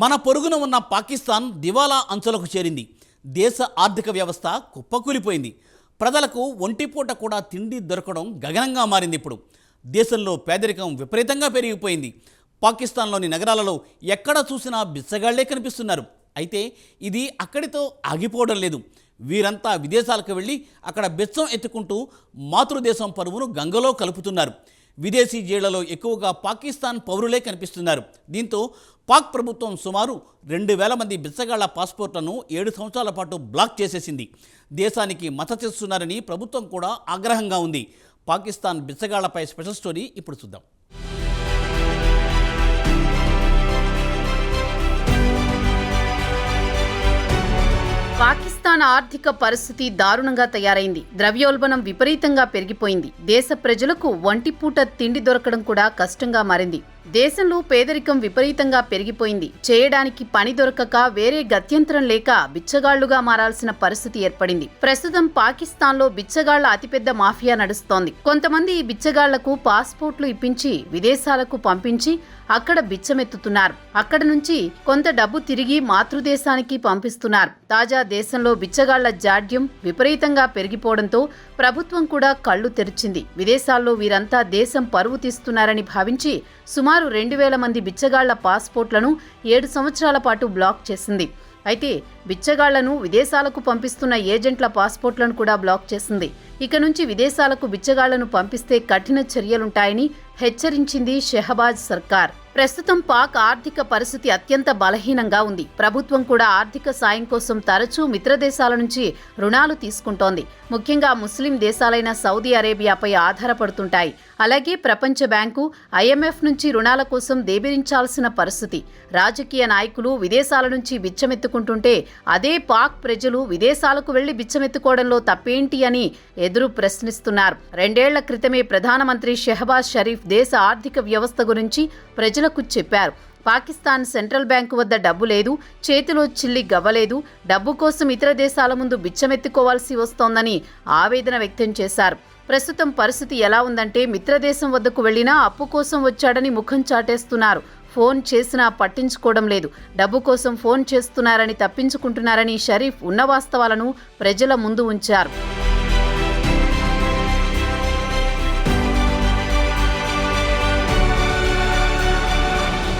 మన పొరుగున ఉన్న పాకిస్తాన్ దివాలా అంచులకు చేరింది. దేశ ఆర్థిక వ్యవస్థ కుప్పకూలిపోయింది. ప్రజలకు ఒంటిపూట కూడా తిండి దొరకడం గగనంగా మారింది ఇప్పుడు. దేశంలో పేదరికం విపరీతంగా పెరిగిపోయింది. పాకిస్తాన్లోని నగరాలలో ఎక్కడ చూసినా బిచ్చగాళ్ళే కనిపిస్తున్నారు. అయితే ఇది అక్కడితో ఆగిపోవడం లేదు. వీరంతా విదేశాలకు వెళ్ళి అక్కడ బిచ్చం ఎత్తుకుంటూ మాతృదేశం పరువును గంగలో కలుపుతున్నారు. విదేశీ జైళ్ళలో ఎక్కువగా పాకిస్తాన్ పౌరులే కనిపిస్తున్నారు. దీంతో పాక్ ప్రభుత్వం సుమారు రెండు వేల మంది బిచ్చగాళ్ళ పాస్పోర్ట్లను ఏడు సంవత్సరాల పాటు బ్లాక్ చేసేసింది. దేశానికి మద్దతిస్తున్నారని ప్రభుత్వం కూడా ఆగ్రహంగా ఉంది. పాకిస్తాన్ బిచ్చగాళ్ళపై స్పెషల్ స్టోరీ ఇప్పుడు చూద్దాం. పాకిస్తాన్ ఆర్థిక పరిస్థితి దారుణంగా తయారైంది. ద్రవ్యోల్బణం విపరీతంగా పెరిగిపోయింది. దేశ ప్రజలకు ఒంటిపూట తిండి దొరకడం కూడా కష్టంగా మారింది. దేశంలో పేదరికం విపరీతంగా పెరిగిపోయింది. చేయడానికి పని దొరకక వేరే గత్యంతరం లేక బిచ్చగాళ్ళుగా మారాల్సిన పరిస్థితి ఏర్పడింది. ప్రస్తుతం పాకిస్తాన్లో బిచ్చగాళ్ళ అతిపెద్ద మాఫియా నడుస్తోంది. కొంతమంది ఈ బిచ్చగాళ్ళకు పాస్పోర్ట్లు ఇప్పించి విదేశాలకు పంపించి అక్కడ బిచ్చమెత్తుతున్నారు. అక్కడ నుంచి కొంత డబ్బు తిరిగి మాతృదేశానికి పంపిస్తున్నారు. తాజా దేశంలో బిచ్చగాళ్ళ జాడ్యం విపరీతంగా పెరిగిపోవడంతో ప్రభుత్వం కూడా కళ్ళు తెరిచింది. విదేశాల్లో వీరంతా దేశం పరువు తీస్తున్నారని భావించి సుమారు రెండు వేల మంది బిచ్చగాళ్ళ పాస్పోర్ట్లను ఏడు సంవత్సరాల పాటు బ్లాక్ చేసింది. అయితే బిచ్చగాళ్ళను విదేశాలకు పంపిస్తున్న ఏజెంట్ల పాస్పోర్ట్లను కూడా బ్లాక్ చేసింది. ఇక నుంచి విదేశాలకు బిచ్చగాళ్ళను పంపిస్తే కఠిన చర్యలుంటాయని హెచ్చరించింది షెహబాజ్ సర్కార్. ప్రస్తుతం పాక్ ఆర్థిక పరిస్థితి అత్యంత బలహీనంగా ఉంది. ప్రభుత్వం కూడా ఆర్థిక సాయం కోసం తరచూ మిత్రదేశాల నుంచి రుణాలు తీసుకుంటోంది. ముఖ్యంగా ముస్లిం దేశాలైన సౌదీ అరేబియాపై ఆధారపడుతుంటాయి. అలాగే ప్రపంచ బ్యాంకు ఐఎంఎఫ్ నుంచి రుణాల కోసం దేబిరించాల్సిన పరిస్థితి. రాజకీయ నాయకులు విదేశాల నుంచి బిచ్చమెత్తుకుంటుంటే అదే పాక్ ప్రజలు విదేశాలకు వెళ్ళి బిచ్చమెత్తుకోవడంలో తప్పేంటి అని ఎదురు ప్రశ్నిస్తున్నారు. రెండేళ్ళ క్రితమే ప్రధానమంత్రి షెహబాజ్ షరీఫ్ దేశ ఆర్థిక వ్యవస్థ గురించి ప్రజలకు చెప్పారు. పాకిస్తాన్ సెంట్రల్ బ్యాంకు వద్ద డబ్బు లేదు చేతిలో చిల్లి గవ్వలేదు డబ్బు కోసం ఇతర దేశాల ముందు బిచ్చమెత్తుకోవాల్సి వస్తోందని ఆవేదన వ్యక్తం చేశారు. ప్రస్తుతం పరిస్థితి ఎలా ఉందంటే మిత్రదేశం వద్దకు వెళ్ళినా అప్పు కోసం వచ్చాడని ముఖం చాటేస్తున్నారు. ఫోన్ చేసినా పట్టించుకోవడం లేదు. డబ్బు కోసం ఫోన్ చేస్తున్నారని తప్పించుకుంటున్నారని షరీఫ్ ఉన్న వాస్తవాలను ప్రజల ముందు ఉంచారు.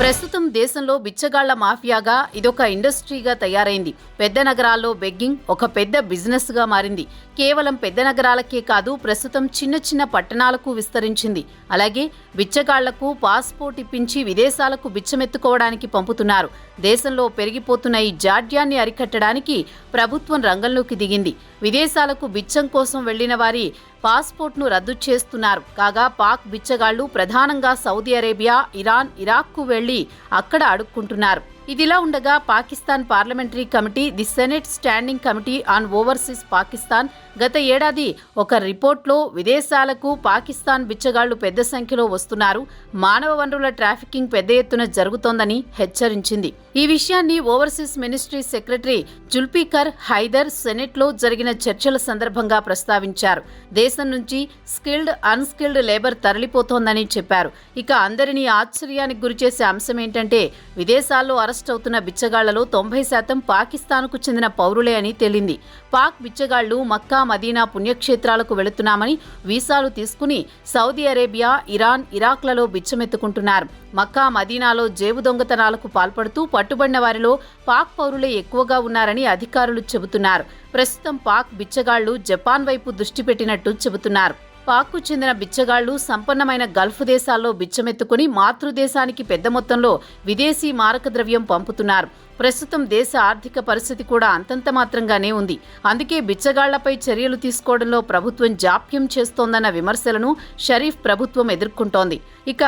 ప్రస్తుతం దేశంలో బిచ్చగాళ్ళ మాఫియాగా ఇదొక ఇండస్ట్రీగా తయారైంది. పెద్ద నగరాల్లో బెగ్గింగ్ ఒక పెద్ద బిజినెస్గా మారింది. కేవలం పెద్ద నగరాలకే కాదు ప్రస్తుతం చిన్న చిన్న పట్టణాలకు విస్తరించింది. అలాగే బిచ్చగాళ్ళకు పాస్పోర్ట్ ఇప్పించి విదేశాలకు బిచ్చమెత్తుకోవడానికి పంపుతున్నారు. దేశంలో పెరిగిపోతున్న ఈ జాడ్యాన్ని అరికట్టడానికి ప్రభుత్వం రంగంలోకి దిగింది. విదేశాలకు బిచ్చం కోసం వెళ్ళిన వారి పాస్పోర్ట్ను రద్దు చేస్తున్నారు. కాగా పాక్ బిచ్చగాళ్ళు ప్రధానంగా సౌదీ అరేబియా ఇరాన్ ఇరాక్కు వెళ్ళి అక్కడ అడుక్కుంటున్నారు. ఇదిలా ఉండగా Pakistan parliamentary committee the senate standing committee on overseas Pakistan గత ఏడాది ఒక రిపోర్ట్లో విదేశాలకు పాకిస్తాన్ బిచ్చగాళ్ళు పెద్ద సంఖ్యలో వస్తున్నారు. మానవ వనరుల ట్రాఫికింగ్ పెద్ద ఎత్తున జరుగుతోందని హెచ్చరించింది. ఈ విషయాన్ని overseas ministry secretary Zulfikar Haider సెనెట్లో జరిగిన చర్చల సందర్భంగా ప్రస్తావించారు. దేశం నుంచి స్కిల్డ్ అన్స్కిల్డ్ లేబర్ తరలిపోతోందని చెప్పారు. ఇక అందరినీ ఆశ్చర్యానికి గురిచేసే అంశం ఏంటంటే విదేశాల్లో అరెస్ట్ అవుతున్న బిచ్చగాళ్ళలో తొంభై శాతం పాకిస్తాన్కు చెందిన పౌరులే అని తేలింది. పాక్ బిచ్చగాళ్ళు మక్కా మదీనా పుణ్యక్షేత్రాలకు వెళుతున్నామని వీసాలు తీసుకుని సౌదీ అరేబియా ఇరాన్ ఇరాక్లలో బిచ్చమెత్తుకుంటున్నారు. మక్కా మదీనాలో జేబు దొంగతనాలకు పాల్పడుతూ పట్టుబడిన వారిలో పాక్ పౌరులే ఎక్కువగా ఉన్నారని అధికారులు చెబుతున్నారు. ప్రస్తుతం పాక్ బిచ్చగాళ్ళు జపాన్ వైపు దృష్టి పెట్టినట్టు చెబుతున్నారు. పాక్కు చెందిన బిచ్చగాళ్ళు సంపన్నమైన గల్ఫ్ దేశాల్లో బిచ్చమెత్తుకుని మాతృదేశానికి పెద్ద మొత్తంలో విదేశీ మారక ద్రవ్యం పంపుతున్నారు. ప్రస్తుతం దేశ ఆర్థిక పరిస్థితి కూడా అంతంత మాత్రంగానే ఉంది. అందుకే బిచ్చగాళ్ళపై చర్యలు తీసుకోవడంలో ప్రభుత్వం జాప్యం చేస్తోందన్న విమర్శలను షరీఫ్ ప్రభుత్వం ఎదుర్కొంటోంది. ఇక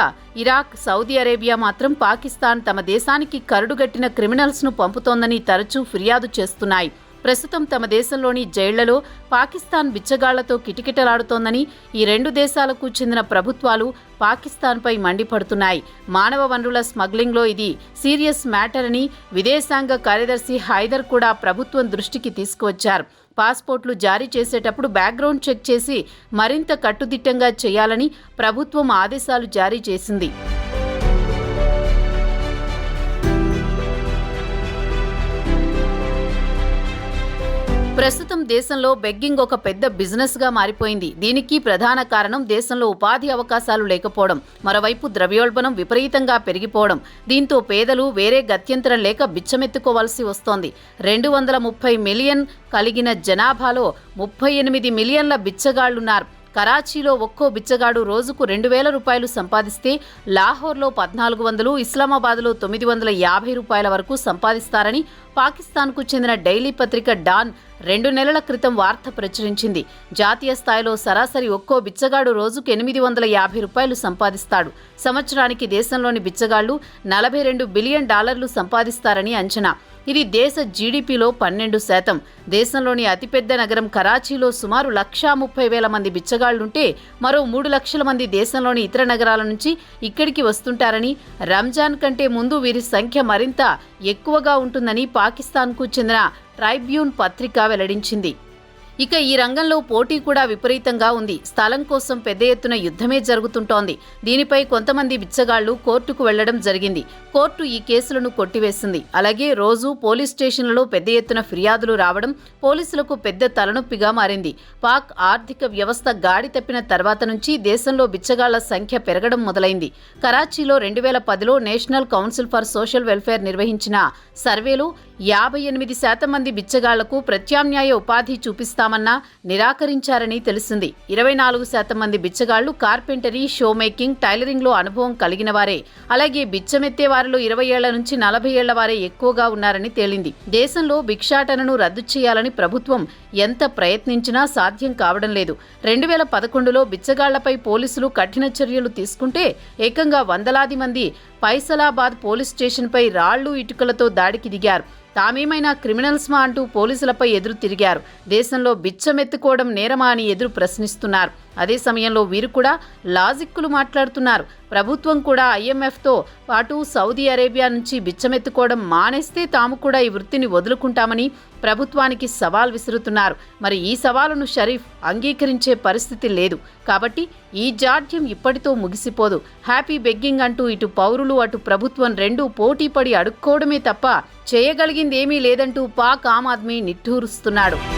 ఇరాక్ సౌదీ అరేబియా మాత్రం పాకిస్తాన్ తమ దేశానికి కరుడుగట్టిన క్రిమినల్స్ను పంపుతోందని తరచూ ఫిర్యాదు చేస్తున్నాయి. ప్రస్తుతం తమ దేశంలోని జైళ్ళలో పాకిస్తాన్ బిచ్చగాళ్ళతో కిటకిటలాడుతోందని ఈ రెండు దేశాలకు చెందిన ప్రభుత్వాలు పాకిస్తాన్పై మండిపడుతున్నాయి. మానవ వనరుల స్మగ్లింగ్లో ఇది సీరియస్ మ్యాటర్ అని విదేశాంగ కార్యదర్శి హైదర్ కూడా ప్రభుత్వం దృష్టికి తీసుకువచ్చారు. పాస్పోర్ట్లు జారీ చేసేటప్పుడు బ్యాక్గ్రౌండ్ చెక్ చేసి మరింత కట్టుదిట్టంగా చేయాలని ప్రభుత్వం ఆదేశాలు జారీ చేసింది. ప్రస్తుతం దేశంలో బెగ్గింగ్ ఒక పెద్ద బిజినెస్గా మారిపోయింది. దీనికి ప్రధాన కారణం దేశంలో ఉపాధి అవకాశాలు లేకపోవడం. మరోవైపు ద్రవ్యోల్బణం విపరీతంగా పెరిగిపోవడం. దీంతో పేదలు వేరే గత్యంతరం లేక బిచ్చమెత్తుకోవాల్సి వస్తోంది. రెండు వందల ముప్పై మిలియన్ కలిగిన జనాభాలో ముప్పై ఎనిమిది మిలియన్ల బిచ్చగాళ్ళున్నారు కరాచీలో ఒక్కో బిచ్చగాడు రోజుకు రెండు వేల రూపాయలు సంపాదిస్తే లాహోర్లో పద్నాలుగు వందలు ఇస్లామాబాద్లో తొమ్మిది వందల యాభై రూపాయల వరకు సంపాదిస్తారని పాకిస్తాన్కు చెందిన డైలీ పత్రిక డాన్ రెండు నెలల క్రితం వార్త ప్రచురించింది. జాతీయ స్థాయిలో సరాసరి ఒక్కో బిచ్చగాడు రోజుకు ఎనిమిది వందల యాభై రూపాయలు సంపాదిస్తాడు. సంవత్సరానికి దేశంలోని బిచ్చగాళ్ళు నలభై రెండు బిలియన్ డాలర్లు సంపాదిస్తారని అంచనా. ఇది దేశ జీడిపిలో పన్నెండు శాతం. దేశంలోని అతిపెద్ద నగరం కరాచీలో సుమారు లక్షా ముప్పై వేల మంది బిచ్చగాళ్ళుంటే మరో మూడు లక్షల మంది దేశంలోని ఇతర నగరాల నుంచి ఇక్కడికి వస్తుంటారని రంజాన్ కంటే ముందు వీరి సంఖ్య మరింత ఎక్కువగా ఉంటుందని పాకిస్తాన్కు చెందిన ట్రైబ్యూన్ పత్రిక వెల్లడించింది. ఇక ఈ రంగంలో పోటీ కూడా విపరీతంగా ఉంది. స్థలం కోసం పెద్ద ఎత్తున యుద్ధమే జరుగుతుంటోంది. దీనిపై కొంతమంది బిచ్చగాళ్ళు కోర్టుకు వెళ్ళడం జరిగింది. కోర్టు ఈ కేసులను కొట్టివేసింది. అలాగే రోజు పోలీస్ స్టేషన్లలో పెద్ద ఎత్తున ఫిర్యాదులు రావడం పోలీసులకు పెద్ద తలనొప్పిగా మారింది. పాక్ ఆర్థిక వ్యవస్థ గాడి తప్పిన తర్వాత నుంచి దేశంలో బిచ్చగాళ్ళ సంఖ్య పెరగడం మొదలైంది. కరాచీలో రెండు వేల పదిలో national council for social welfare నిర్వహించిన సర్వేలో యాభై ఎనిమిది శాతం మంది బిచ్చగాళ్ళకు ప్రత్యామ్నాయ ఉపాధి చేస్తామన్నా నిరాకరించారని తెలిసింది. ఇరవై నాలుగు శాతం మంది బిచ్చగాళ్ళు కార్పెంటరీ షో మేకింగ్ టైలరింగ్లో అనుభవం కలిగిన వారే. అలాగే బిచ్చమెత్తే వారిలో ఇరవై ఏళ్ళ నుంచి నలభై ఏళ్ళ వారే ఎక్కువగా ఉన్నారని తేలింది. దేశంలో భిక్షాటనను రద్దు చేయాలని ప్రభుత్వం ఎంత ప్రయత్నించినా సాధ్యం కావడం లేదు. రెండు వేల పదకొండులో బిచ్చగాళ్ళపై పోలీసులు కఠిన చర్యలు తీసుకుంటే ఏకంగా వందలాది మంది ఫైసలాబాద్ పోలీస్ స్టేషన్పై రాళ్ళు ఇటుకలతో దాడికి దిగారు. తామేమైనా క్రిమినల్స్మా అంటూ పోలీసులపై ఎదురు తిరిగారు. దేశంలో బిచ్చమెత్తుకోవడం నేరమా అని ఎదురు ప్రశ్నిస్తున్నారు. అదే సమయంలో వీరు కూడా లాజిక్కులు మాట్లాడుతున్నారు. ప్రభుత్వం కూడా ఐఎంఎఫ్తో పాటు సౌదీ అరేబియా నుంచి బిచ్చమెత్తుకోవడం మానేస్తే తాము కూడా ఈ వృత్తిని వదులుకుంటామని ప్రభుత్వానికి సవాల్ విసురుతున్నారు. మరి ఈ సవాలును షరీఫ్ అంగీకరించే పరిస్థితి లేదు. కాబట్టి ఈ జాడ్యం ఇప్పటితో ముగిసిపోదు. హ్యాపీ బెగ్గింగ్ అంటూ ఇటు పౌరులు అటు ప్రభుత్వం రెండూ పోటీపడి అడుక్కోవడమే తప్ప చేయగలిగిందేమీ లేదంటూ పాక్ ఆమ్ ఆద్మీ నిట్టూరుస్తున్నాడు.